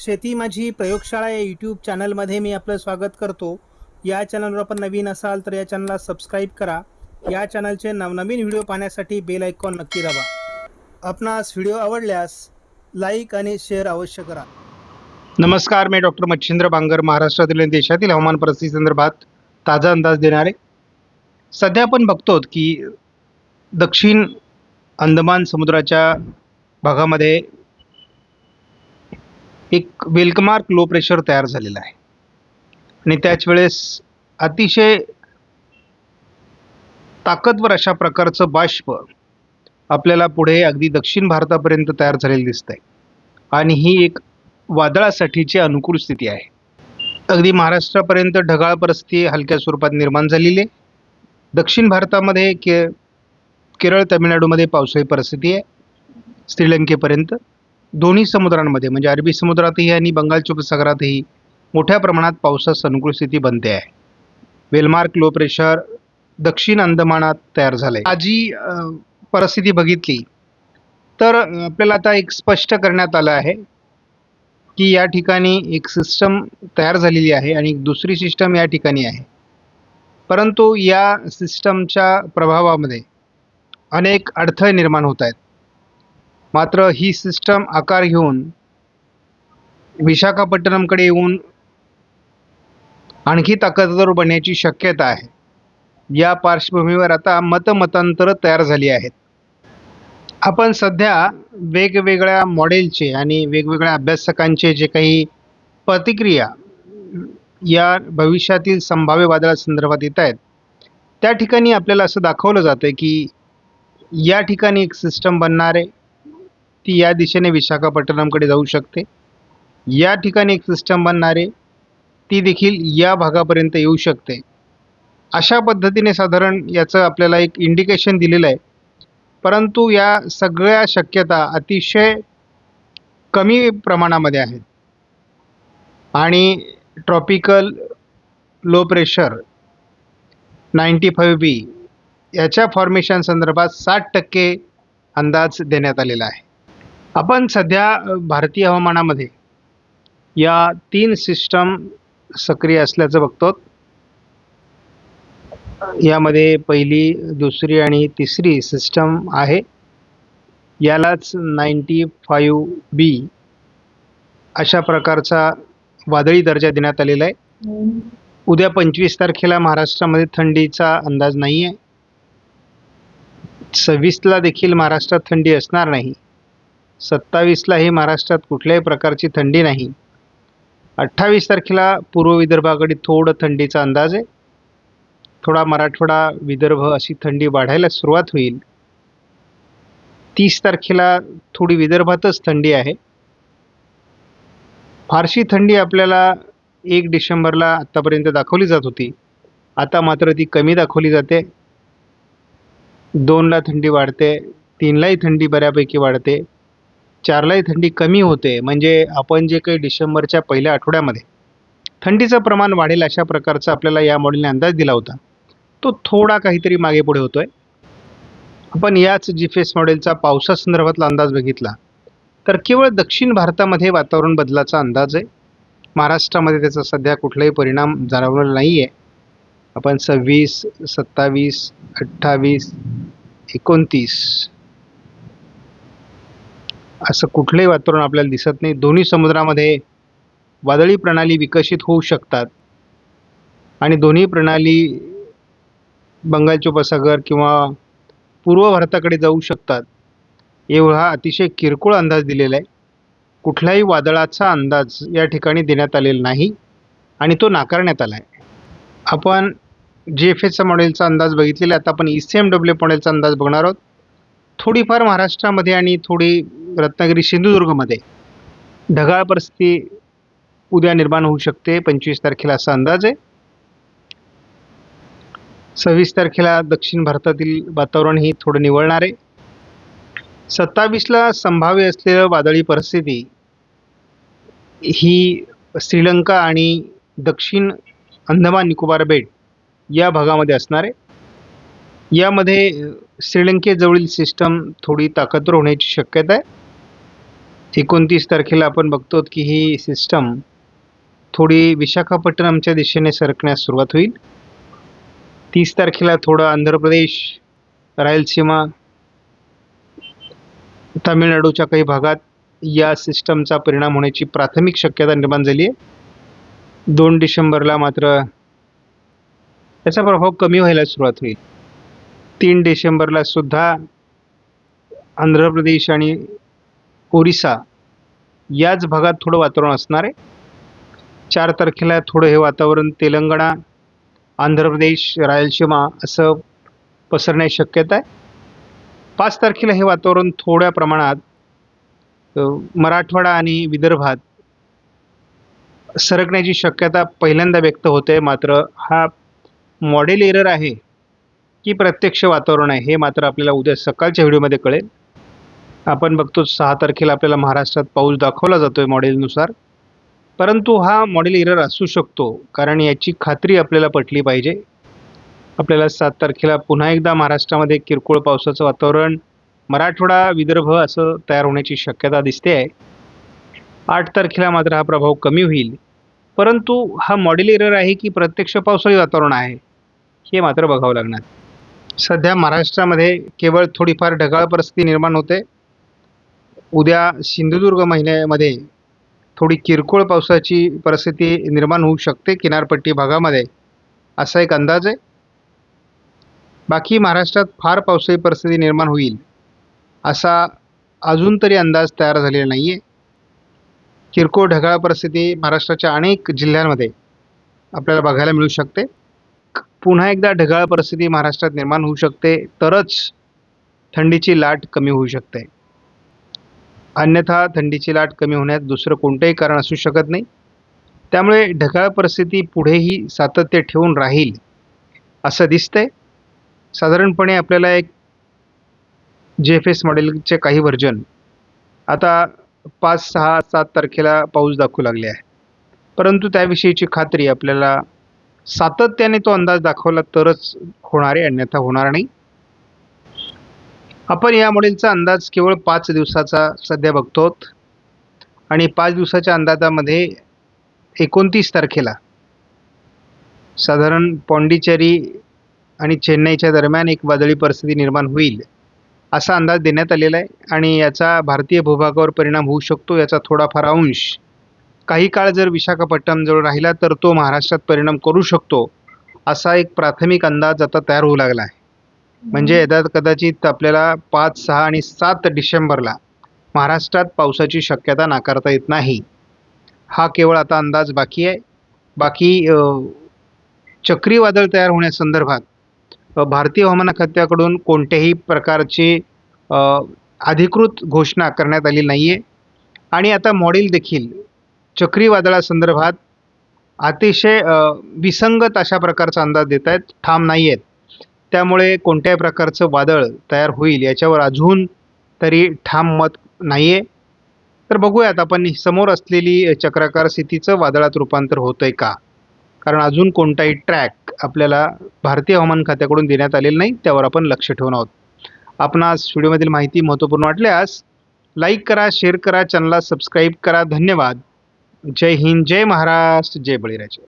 शेती माझी प्रयोगशाळा या यूट्यूब चॅनलमध्ये मी आपलं स्वागत करतो. या चॅनलवर आपण नवीन असाल तर या चॅनलला सबस्क्राईब करा. या चॅनलचे नवनवीन व्हिडिओ पाहण्यासाठी बेल आयकॉन नक्की दाबा. आपणास व्हिडिओ आवडल्यास लाईक आणि शेअर अवश्य करा. नमस्कार मी डॉक्टर मच्छिंद्र बांगर महाराष्ट्रातील आणि देशातील हवामान परिस्थिती संदर्भात ताजा अंदाज देणारे. सध्या आपण बघतो की दक्षिण अंदमान समुद्राच्या भागामध्ये एक वेलकमार्क लो प्रेशर तयार झालेलं आहे. आणि त्याच वेळेस अतिशय ताकदवर अशा प्रकारचं बाष्प आपल्याला पुढे अगदी दक्षिण भारतापर्यंत तयार झालेलं आहे आणि ही एक वादळासाठीची अनुकूल स्थिती आहे. अगदी महाराष्ट्रापर्यंत ढगाळ परिस्थिती हलक्या स्वरूपात निर्माण झालेली आहे. दक्षिण भारतामध्ये के केरळ तामिळनाडूमध्ये पावसाळी परिस्थिती आहे. श्रीलंकेपर्यंत. दोन्ही समुद्रांमध्ये म्हणजे अरबी समुद्रातही आणि बंगालच्या उपसागरातही मोठ्या प्रमाणात पावसास अनुकूल स्थिती बनते आहे. वेलमार्क लो प्रेशर दक्षिण अंदमानात तयार झाले आजी परिस्थिती बघितली तर आपल्याला आता एक स्पष्ट करण्यात आलं आहे की या ठिकाणी एक सिस्टम तयार झालेली आहे आणि दुसरी सिस्टम या ठिकाणी आहे. परंतु या सिस्टमच्या प्रभावामध्ये अनेक अडथळे निर्माण होत आहेत. मात्र ही सिस्टम आकार घेऊन विशाखापट्टणमकडे येऊन आणखी ताकदवर बनण्याची शक्यता आहे. या पार्श्वभूमीवर आता मतमतांतरं तयार झाली आहेत. आपण सध्या वेगवेगळ्या मॉडेलचे आणि वेगवेगळ्या अभ्यासकांचे जे काही प्रतिक्रिया या भविष्यातील संभाव्य वादळासंदर्भात येत आहेत त्या ठिकाणी आपल्याला असं दाखवलं जातं की या ठिकाणी एक सिस्टम बनणार आहे. ती या दिशेने विशाखापट्टणमकडे जाऊ शकते. या ठिकाणी एक सिस्टम बनणार आहे ती देखील या भागापर्यंत येऊ शकते. अशा पद्धतीने साधारण याचं आपल्याला एक इंडिकेशन दिलेलं आहे. परंतु या सगळ्या शक्यता अतिशय कमी प्रमाणामध्ये आहेत. आणि tropical low pressure ninety five B याच्या फॉर्मेशन संदर्भात साठ टक्के अंदाज देण्यात आलेला आहे. आपण सध्या भारतीय हवामानामध्ये या तीन सिस्टम सक्रिय असल्याचं बघतो यामध्ये पहिली दुसरी आणि तिसरी सिस्टम आहे. यालाच नाईंटी फाईव्ह बी अशा प्रकारचा वादळी दर्जा देण्यात आलेला आहे. उद्या पंचवीस तारखेला महाराष्ट्रामध्ये थंडीचा अंदाज नाही आहे सव्वीसला देखील महाराष्ट्रात थंडी असणार नाही. सत्तावीसलाही महाराष्ट्रात कुठल्याही प्रकारची थंडी नाही. अठ्ठावीस तारखेला पूर्व विदर्भाकडे थोडं थंडीचा अंदाज आहे. थोडा मराठवाडा विदर्भ अशी थंडी वाढायला सुरुवात होईल. तीस तारखेला थोडी विदर्भातच थंडी आहे. फारशी थंडी आपल्याला एक डिसेंबरला आत्तापर्यंत दाखवली जात होती. आता मात्र ती कमी दाखवली जाते. दोनला थंडी वाढते तीनलाही थंडी बऱ्यापैकी वाढते. चारलाही थंडी कमी होते. म्हणजे आपण जे काही डिसेंबरच्या पहिल्या आठवड्यामध्ये थंडीचं प्रमाण वाढेल अशा प्रकारचा आपल्याला या मॉडेलने अंदाज दिला होता. तो थोडा काहीतरी मागे पुढे होतोय. आपण याच जीफेस मॉडेलचा पावसासंदर्भातला अंदाज बघितला. तर केवळ दक्षिण भारतामध्ये वातावरण बदलाचा अंदाज आहे. महाराष्ट्रामध्ये त्याचा सध्या कुठलाही परिणाम जाणवलेला नाही आहे आपण सव्वीस सत्तावीस अठ्ठावीस एकोणतीस असं कुठलंही वातावरण आपल्याला दिसत नाही. दोन्ही समुद्रामध्ये वादळी प्रणाली विकसित होऊ शकतात. आणि दोन्ही प्रणाली बंगालचे उपसागर किंवा पूर्व भारताकडे जाऊ शकतात. एवढा अतिशय किरकोळ अंदाज दिलेला आहे. कुठल्याही वादळाचा अंदाज या ठिकाणी देण्यात आलेला नाही आणि तो नाकारण्यात आला आहे आपण जी एफ एसचा मॉडेलचा अंदाज बघितलेला आहे. आता आपण ई सी एम डब्ल्यू मॉडेलचा अंदाज बघणार आहोत. थोडीफार महाराष्ट्रामध्ये आणि थोडी रत्नागिरी सिंधुदुर्गमध्ये ढगाळ परिस्थिती उद्या निर्माण होऊ शकते. पंचवीस तारखेला असा अंदाज आहे. सव्वीस तारखेला दक्षिण भारतातील वातावरण ही थोडं निवळणार आहे. सत्तावीसला संभाव्य असलेलं वादळी परिस्थिती ही श्रीलंका आणि दक्षिण अंदमान निकोबार बेट या भागामध्ये असणार आहे. यामध्ये श्रीलंकेजवळील सिस्टम थोडी ताकदवर होण्याची शक्यता आहे. एकोणतीस तारखेला आपण बघतो की ही सिस्टम थोडी विशाखापट्टणमच्या दिशेने सरकण्यास सुरुवात होईल. तीस तारखेला थोडं आंध्र प्रदेश रायलसीमा तामिळनाडूच्या काही भागात या सिस्टमचा परिणाम होण्याची प्राथमिक शक्यता निर्माण झाली आहे. दोन डिसेंबरला मात्र त्याचा प्रभाव कमी व्हायला सुरुवात होईल. तीन डिसेंबरला सुद्धा आंध्र प्रदेश आणि ओरिसा याच भागात थोडं वातावरण असणार आहे. चार तारखेला थोडं हे वातावरण तेलंगणा आंध्र प्रदेश रायलसीमा असं पसरण्याची शक्यता आहे. पाच तारखेला हे वातावरण थोड्या प्रमाणात मराठवाडा आणि विदर्भात सरकण्याची शक्यता पहिल्यांदा व्यक्त होते. मात्र हा मॉडेल एरर आहे की प्रत्यक्ष वातावरण आहे हे मात्र आपल्याला उद्या सकाळच्या व्हिडिओमध्ये कळेल. आपण बघतो सहा तारखेला आपल्याला महाराष्ट्रात पाऊस दाखवला जातोय मॉडेलनुसार. परंतु हा मॉडेल एरर असू शकतो कारण याची खात्री आपल्याला पटली पाहिजे. आपल्याला सात तारखेला पुन्हा एकदा महाराष्ट्रामध्ये किरकोळ पावसाचं वातावरण मराठवाडा विदर्भ असं तयार होण्याची शक्यता दिसते आहे. आठ तारखेला मात्र हा प्रभाव कमी होईल. परंतु हा मॉडेल एरर आहे की प्रत्यक्ष पावसाळी वातावरण आहे हे मात्र बघावं लागणार. सध्या महाराष्ट्रामध्ये केवळ थोडीफार ढगाळ परिस्थिती निर्माण होते. उद्या सिंधुदुर्ग महिन्यामध्ये थोडी किरकोळ पावसाची परिस्थिती निर्माण होऊ शकते किनारपट्टी भागामध्ये. असा एक अंदाज आहे. बाकी महाराष्ट्रात फार पावसाळी परिस्थिती निर्माण होईल असा अजून तरी अंदाज तयार झालेला नाही आहे किरकोळ ढगाळ परिस्थिती महाराष्ट्राच्या अनेक जिल्ह्यांमध्ये आपल्याला बघायला मिळू शकते. पुन्हा एकदा ढगाळ परिस्थिती महाराष्ट्रात निर्माण होऊ शकते तरच थंडीची लाट कमी होऊ शकते. अन्यथा थंडीची लाट कमी होण्यात दुसरं कोणतंही कारण असू शकत नाही. त्यामुळे ढगाळ परिस्थिती पुढेही सातत्य ठेवून राहील असं दिसतंय. साधारणपणे आपल्याला एक जे एफ एस मॉडेलचे काही व्हर्जन आता पाच सहा सात तारखेला पाऊस दाखवू लागले आहे. परंतु त्याविषयीची खात्री आपल्याला सातत्याने तो अंदाज दाखवला तरच होणार आहे अन्यथा होणार नाही. आपण या मॉडेलचा अंदाज केवळ पाच दिवसाचा सध्या बघतो आणि पाच दिवसाच्या अंदाजामध्ये एकोणतीस तारखेला साधारण पॉंडिचेरी आणि चेन्नईच्या दरम्यान एक वादळी परिस्थिती निर्माण होईल असा अंदाज देण्यात आलेला आहे. आणि याचा भारतीय भूभागावर परिणाम होऊ शकतो याचा थोडाफार अंश. काही काळ जर विशाखापट्टणमजवळ राहिला तर तो महाराष्ट्रात परिणाम करू शकतो असा एक प्राथमिक अंदाज आता तयार होऊ लागला आहे. म्हणजे यदा कदाचित आपल्याला पाच सहा आणि सात डिसेंबरला महाराष्ट्रात पावसाची शक्यता नाकारता येत नाही. हा केवळ आता अंदाज बाकी आहे. बाकी चक्रीवादळ तयार होण्यासंदर्भात भारतीय हवामान खात्याकडून कोणत्याही प्रकारची अधिकृत घोषणा करण्यात आली नाही आहे आणि आता मॉडेल देखील चक्रीवादळासंदर्भात अतिशय विसंगत अशा प्रकारचा अंदाज देत आहेत ठाम नाही आहेत त्यामुळे कोणत्याही प्रकारचं वादळ तयार होईल याच्यावर अजून तरी ठाम मत नाही आहे तर बघूयात आपण समोर असलेली चक्राकार स्थितीचं वादळात रूपांतर होतं आहे का? कारण अजून कोणताही ट्रॅक आपल्याला भारतीय हवामान खात्याकडून देण्यात आलेलं नाही त्यावर आपण लक्ष ठेवून आहोत. आपणास व्हिडिओमधील माहिती महत्त्वपूर्ण वाटल्यास लाईक करा शेअर करा चॅनलला सबस्क्राईब करा. धन्यवाद. जय हिंद जय महाराष्ट्र जय बळीराजा.